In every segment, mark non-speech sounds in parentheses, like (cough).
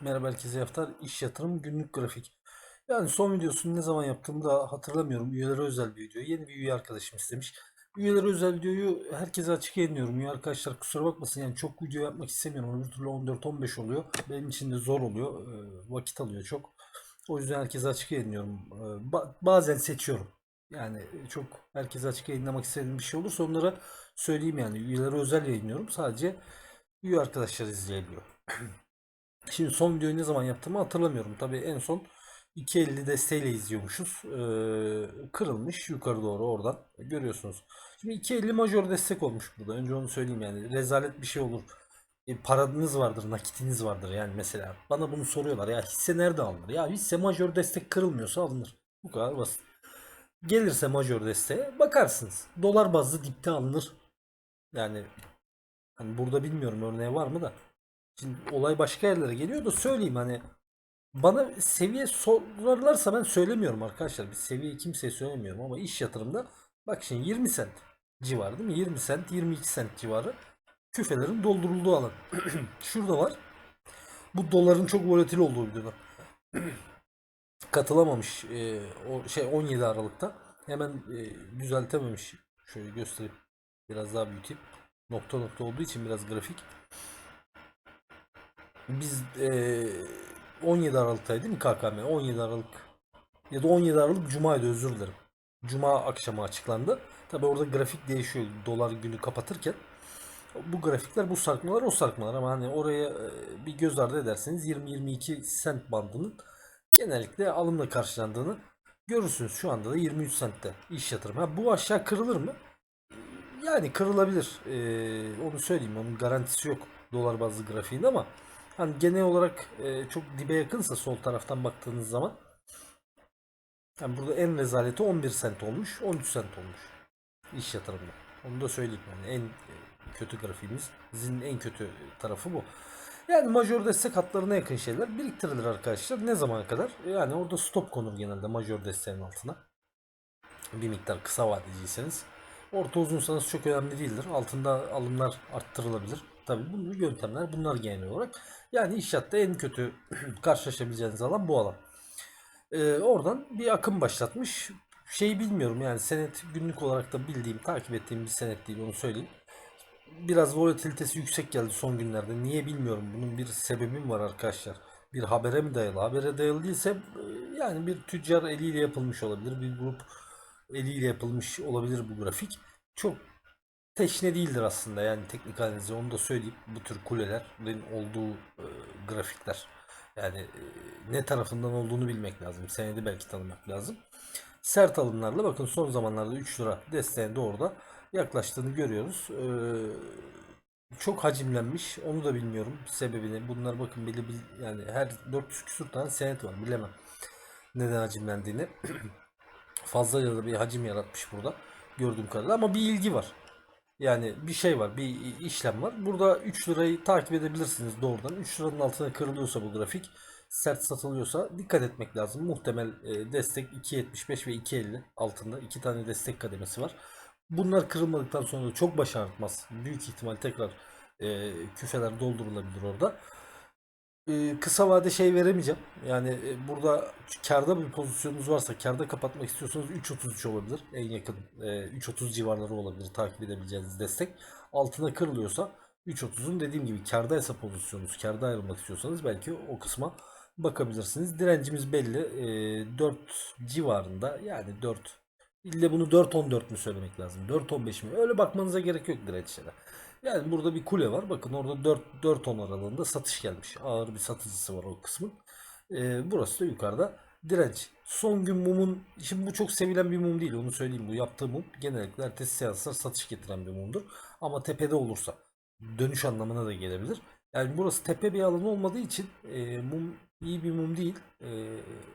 Merhaba herkese haftar iş yatırım günlük grafik. Yani son videosunu ne zaman yaptığımı da hatırlamıyorum. Üyelere özel bir video. Yeni bir üye arkadaşım istemiş. Üyelere özel videoyu herkese açık yayınlıyorum. Üye arkadaşlar kusura bakmasın yani çok video yapmak istemiyorum. Öbür türlü 14-15 oluyor. Benim için de zor oluyor. Ee, vakit alıyor çok. O yüzden herkese açık yayınlıyorum. Ee, ba- bazen seçiyorum. Yani çok herkese açık yayınlamak istediğim bir şey olursa onlara söyleyeyim yani. Üyelere özel yayınlıyorum. Sadece üye arkadaşlar izleyebiliyor. (clears throat) Şimdi son videoyu ne zaman yaptığımı hatırlamıyorum. Tabii en son 2.50 desteğiyle izliyormuşuz. Ee, kırılmış yukarı doğru oradan. Görüyorsunuz. Şimdi 2.50 major destek olmuş burada. Önce onu söyleyeyim yani. Rezalet bir şey olur. E, paranız vardır, nakitiniz vardır yani mesela. Bana bunu soruyorlar. Ya hisse nerede alınır? Ya hisse major destek kırılmıyorsa alınır. Bu kadar basit. Gelirse major desteğe bakarsınız. Dolar bazlı dipte alınır. Yani hani burada bilmiyorum örneği var mı da. Şimdi olay başka yerlere geliyor da söyleyeyim hani bana seviye sorarlarsa ben söylemiyorum arkadaşlar. Bir seviye kimseye söylemiyorum ama iş yatırımda bak şimdi 20 sent civarı değil mi? 20 sent 22 sent civarı küfelerin doldurulduğu alan. (clears throat) Şurada var. Bu doların çok volatil olduğu videoda. (clears throat) Katılamamış e, o şey 17 Aralık'ta. Hemen e, düzeltememiş. Şöyle göstereyim. Biraz daha büyüteyim. Nokta nokta olduğu için biraz grafik. Biz eee 17 Aralık'taydı değil mi KKM? 17 Aralık ya da 17 Aralık Cuma'ydı özür dilerim. Cuma akşamı açıklandı. Tabi orada grafik değişiyor dolar günü kapatırken. Bu grafikler bu sarkmalar o sarkmalar ama hani oraya e, bir göz ardı ederseniz 20-22 sent bandının genellikle alımla karşılandığını görürsünüz. Şu anda da 23 sentte iş yatırım. Ha, bu aşağı kırılır mı? Yani kırılabilir. Ee, onu söyleyeyim. Onun garantisi yok dolar bazlı grafiğinde ama hani genel olarak e, çok dibe yakınsa sol taraftan baktığınız zaman yani burada en rezaleti 11 sent olmuş, 13 sent olmuş iş yatırımda. Onu da söyleyeyim yani en e, kötü grafiğimizin en kötü tarafı bu. Yani major destek hatlarına yakın şeyler biriktirilir arkadaşlar. Ne zamana kadar? Yani orada stop konur genelde major desteğin altına. Bir miktar kısa vadeciyseniz. Orta uzunsanız çok önemli değildir. Altında alımlar arttırılabilir. Tabii bu yöntemler bunlar genel olarak. Yani inşaatta en kötü (clears throat) karşılaşabileceğiniz alan bu alan. Ee, oradan bir akım başlatmış. Şeyi bilmiyorum yani senet günlük olarak da bildiğim, takip ettiğim bir senet değil onu söyleyeyim. Biraz volatilitesi yüksek geldi son günlerde. Niye bilmiyorum. Bunun bir sebebim var arkadaşlar. Bir habere mi dayalı? Habere dayalı değilse e, yani bir tüccar eliyle yapılmış olabilir. Bir grup eliyle yapılmış olabilir bu grafik. Çok teşne değildir aslında yani teknik analizi onu da söyleyeyim. Bu tür kulelerin olduğu e, grafikler. Yani e, ne tarafından olduğunu bilmek lazım. Senedi belki tanımak lazım. Sert alımlarla bakın son zamanlarda 3 lira desteğinde orada yaklaştığını görüyoruz. Ee, çok hacimlenmiş. Onu da bilmiyorum sebebini. Bunlar bakın bile bil- yani her 400 küsur tane senet var. Bilemem neden hacimlendiğini. (clears throat) Fazla da bir hacim yaratmış burada gördüğüm kadarıyla ama bir ilgi var. Yani bir şey var, bir işlem var. Burada 3 lirayı takip edebilirsiniz doğrudan. 3 liranın altına kırılıyorsa bu grafik, sert satılıyorsa dikkat etmek lazım. Muhtemel e, destek 2.75 ve 2.50 altında iki tane destek kademesi var. Bunlar kırılmadıktan sonra çok baş ağrıtmaz. Büyük ihtimal tekrar e, küfeler doldurulabilir orada. E, kısa vade şey veremeyeceğim. Yani e, burada karda bir pozisyonunuz varsa karda kapatmak istiyorsanız 3.33 olabilir. En yakın e, 3.30 civarları olabilir takip edebileceğiniz destek. Altına kırılıyorsa 3.30'un dediğim gibi kardaysa pozisyonunuz, karda ayrılmak istiyorsanız belki o kısma bakabilirsiniz. Direncimiz belli. E, 4 civarında yani 4 İlle bunu 4.14 mü söylemek lazım? 4.15 mi? Öyle bakmanıza gerek yok dirençlere. Yani burada bir kule var. Bakın orada 4 4.10 aralığında satış gelmiş. Ağır bir satıcısı var o kısmın. Ee, burası da yukarıda direnç. Son gün mumun, şimdi bu çok sevilen bir mum değil onu söyleyeyim. Bu yaptığı mum genellikle ertesi seanslar satış getiren bir mumdur. Ama tepede olursa dönüş anlamına da gelebilir. Yani burası tepe bir alan olmadığı için e, mum iyi bir mum değil. E,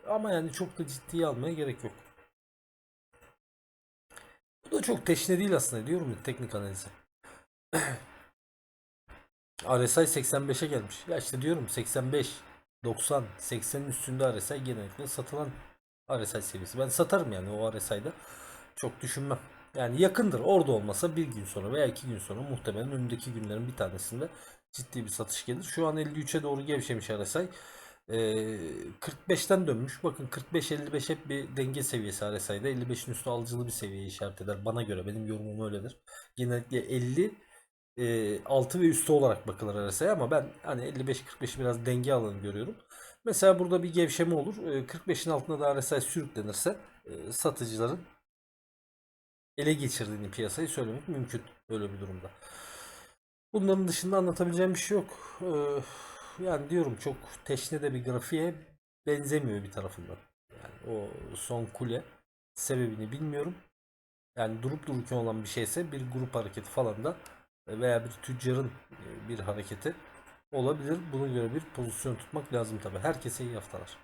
ama yani çok da ciddiye almaya gerek yok. Çok teşne değil aslında diyorum ya teknik analize. RSI 85'e gelmiş. Ya işte diyorum 85, 90, 80'in üstünde RSI genellikle satılan RSI seviyesi. Ben satarım yani o RSI'da. Çok düşünmem. Yani yakındır. Orada olmasa bir gün sonra veya iki gün sonra muhtemelen önündeki günlerin bir tanesinde ciddi bir satış gelir. Şu an 53'e doğru gevşemiş RSI. Ee, 45'ten dönmüş. Bakın 45-55 hep bir denge seviyesi RSI'de. 55'in üstü alıcılı bir seviye işaret eder. Bana göre benim yorumum öyledir. Genellikle 50 e, altı ve üstü olarak bakılır RSI ama ben hani 55-45'i biraz denge alanı görüyorum. Mesela burada bir gevşeme olur. E, 45'in altında da RSI sürüklenirse e, satıcıların ele geçirdiğini piyasayı söylemek mümkün böyle bir durumda. Bunların dışında anlatabileceğim bir şey yok. Ee, yani diyorum çok teşne de bir grafiğe benzemiyor bir tarafından. Yani o son kule sebebini bilmiyorum. Yani durup dururken olan bir şeyse bir grup hareketi falan da veya bir tüccarın e, bir hareketi olabilir. Buna göre bir pozisyon tutmak lazım tabii. Herkese iyi haftalar.